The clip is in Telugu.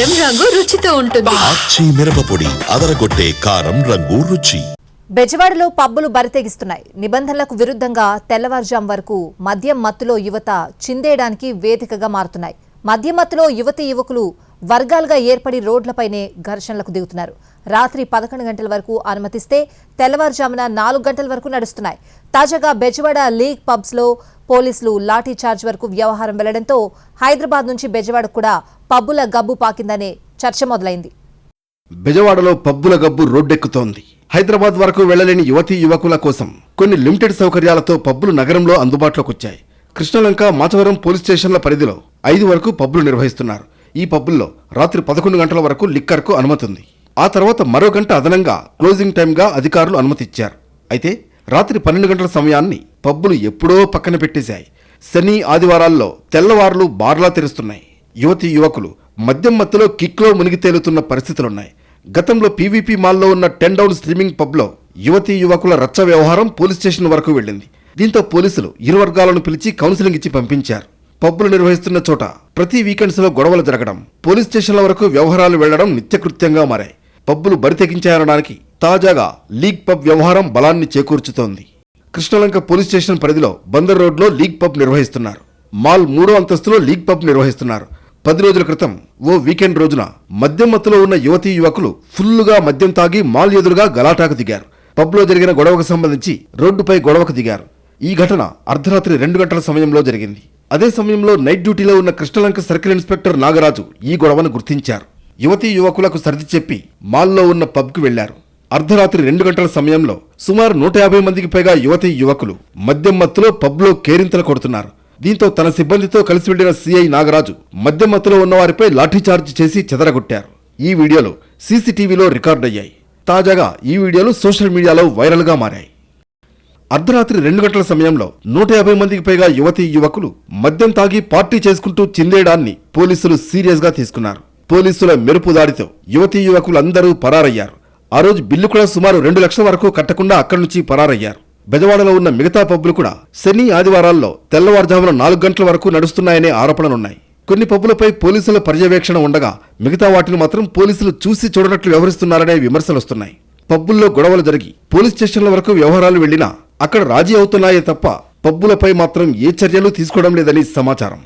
కారం రంగు రుచితో ఉంటుంది. మిరపపొడి అదరగొట్టే కారం రంగు రుచి. బెజవాడలో పబ్బులు బరితెగిస్తున్నాయి. నిబంధనలకు విరుద్ధంగా తెల్లవారుజాం వరకు మద్యం మత్తులో యువత చిందేయడానికి వేదికగా మారుతున్నాయి. మద్యం మత్తులో యువతి యువకులు వర్గాలుగా ఏర్పడి రోడ్లపైనే ఘర్షణలకు దిగుతున్నారు. రాత్రి పదకొండు గంటల వరకు అనుమతిస్తే తెల్లవారుజామున నాలుగు గంటల వరకు నడుస్తున్నాయి. తాజాగా బెజవాడ లీగ్ పబ్స్లో పోలీసులు లాఠీ చార్జ్ వరకు వ్యవహారం వెళ్ళడంతో హైదరాబాద్ నుంచి బెజవాడ కూడా పబ్బుల గబ్బు పాకిందనే చర్చ మొదలైంది. బెజవాడలో పబ్బుల గబ్బు రోడ్డెక్కుతోంది. హైదరాబాద్ వరకు వెళ్ళలేని యువతీ యువకుల కోసం కొన్ని లిమిటెడ్ సౌకర్యాలతో పబ్బులు నగరంలో అందుబాటులోకి వచ్చాయి కృష్ణలంక మాచవరం పోలీస్ స్టేషన్ల పరిధిలో ఐదు వరకు పబ్బులు నిర్వహిస్తున్నారు. ఈ పబ్బుల్లో రాత్రి పదకొండు గంటల వరకు లిక్కర్కు అనుమతి ఉంది ఆ తర్వాత మరో గంట అదనంగా క్లోజింగ్ టైంగా అధికారులు అనుమతిచ్చారు. అయితే రాత్రి పన్నెండు గంటల సమయాన్ని పబ్బులు ఎప్పుడో పక్కన పెట్టేశాయి. శని ఆదివారాల్లో తెల్లవారులు బార్లా తెరుస్తున్నాయి. యువతి యువకులు మద్యం మత్తులో కిక్లో మునిగి తేలుతున్న పరిస్థితులున్నాయి. గతంలో పీవీపీ మాల్లో ఉన్న టెన్ డౌన్ స్ట్రీమింగ్ పబ్లో యువతీ యువకుల రచ్చ వ్యవహారం పోలీస్ స్టేషన్ వరకు వెళ్ళింది. దీంతో పోలీసులు ఇరు వర్గాలను పిలిచి కౌన్సిలింగ్ ఇచ్చి పంపించారు. పబ్బులు నిర్వహిస్తున్న చోట ప్రతి వీకెండ్స్లో గొడవలు జరగడం పోలీస్ స్టేషన్ల వరకు వ్యవహారాలు వెళ్ళడం నిత్యకృత్యంగా మారాయి. పబ్బులు బరితెగించారనడానికి తాజాగా లీగ్ పబ్ వ్యవహారం బలాన్ని చేకూర్చుతోంది. కృష్ణలంక పోలీస్ స్టేషన్ పరిధిలో బందర్ రోడ్లో లీగ్ పబ్ నిర్వహిస్తున్నారు. మాల్ మూడో అంతస్తులో లీగ్ పబ్ నిర్వహిస్తున్నారు. పది రోజుల క్రితం ఓ వీకెండ్ రోజున మద్యం మత్తులో ఉన్న యువతీ యువకులు ఫుల్లుగా మద్యం తాగి మాల్ ఎదురుగా గలాటాకు దిగారు. పబ్లో జరిగిన గొడవకు సంబంధించి రోడ్డుపై గొడవకు దిగారు. ఈ ఘటన అర్ధరాత్రి రెండు గంటల సమయంలో జరిగింది. అదే సమయంలో నైట్ డ్యూటీలో ఉన్న కృష్ణలంక సర్కిల్ ఇన్స్పెక్టర్ నాగరాజు ఈ గొడవను గుర్తించారు. యువతీ యువకులకు సర్ది చెప్పి మాల్లో ఉన్న పబ్కు వెళ్ళారు అర్ధరాత్రి రెండు గంటల సమయంలో సుమారు నూట యాభై మందికి పైగా యువతీ యువకులు మద్యం మత్తులో పబ్లో కేరింతలు కొడుతున్నారు. దీంతో తన సిబ్బందితో కలిసి వెళ్ళిన సీఐ నాగరాజు మద్యం మత్తులో ఉన్నవారిపై లాఠీచార్జ్ చేసి చెదరగొట్టారు. ఈ వీడియోలు సీసీటీవీలో రికార్డయ్యాయి. తాజాగా ఈ వీడియోలు సోషల్ మీడియాలో వైరల్గా మారాయి. అర్ధరాత్రి రెండు గంటల సమయంలో నూట యాభై మందికి పైగా యువతి యువకులు మద్యం తాగి పార్టీ చేసుకుంటూ చిందేయడాన్ని పోలీసులు సీరియస్గా తీసుకున్నారు. పోలీసుల మెరుపు దాడితో యువతీ యువకులందరూ పరారయ్యారు. ఆ రోజు బిల్లు కూడా సుమారు రెండు లక్షల వరకు కట్టకుండా అక్కడి నుంచి పరారయ్యారు. బెజవాడలో ఉన్న మిగతా పబ్బులు కూడా శని ఆదివారాల్లో తెల్లవారుజామున నాలుగు గంటల వరకు నడుస్తున్నాయనే ఆరోపణలున్నాయి. కొన్ని పబ్బులపై పోలీసుల పర్యవేక్షణ ఉండగా మిగతా వాటిని మాత్రం పోలీసులు చూసి చూడనట్లు వ్యవహరిస్తున్నారనే విమర్శలొస్తున్నాయి. పబ్బుల్లో గొడవలు జరిగి పోలీస్ స్టేషన్ల వరకు వ్యవహారాలు వెళ్ళినా అక్కడ రాజీ అవుతున్నాయే తప్ప పబ్బులపై మాత్రం ఏ చర్యలు తీసుకోవడం లేదని సమాచారం.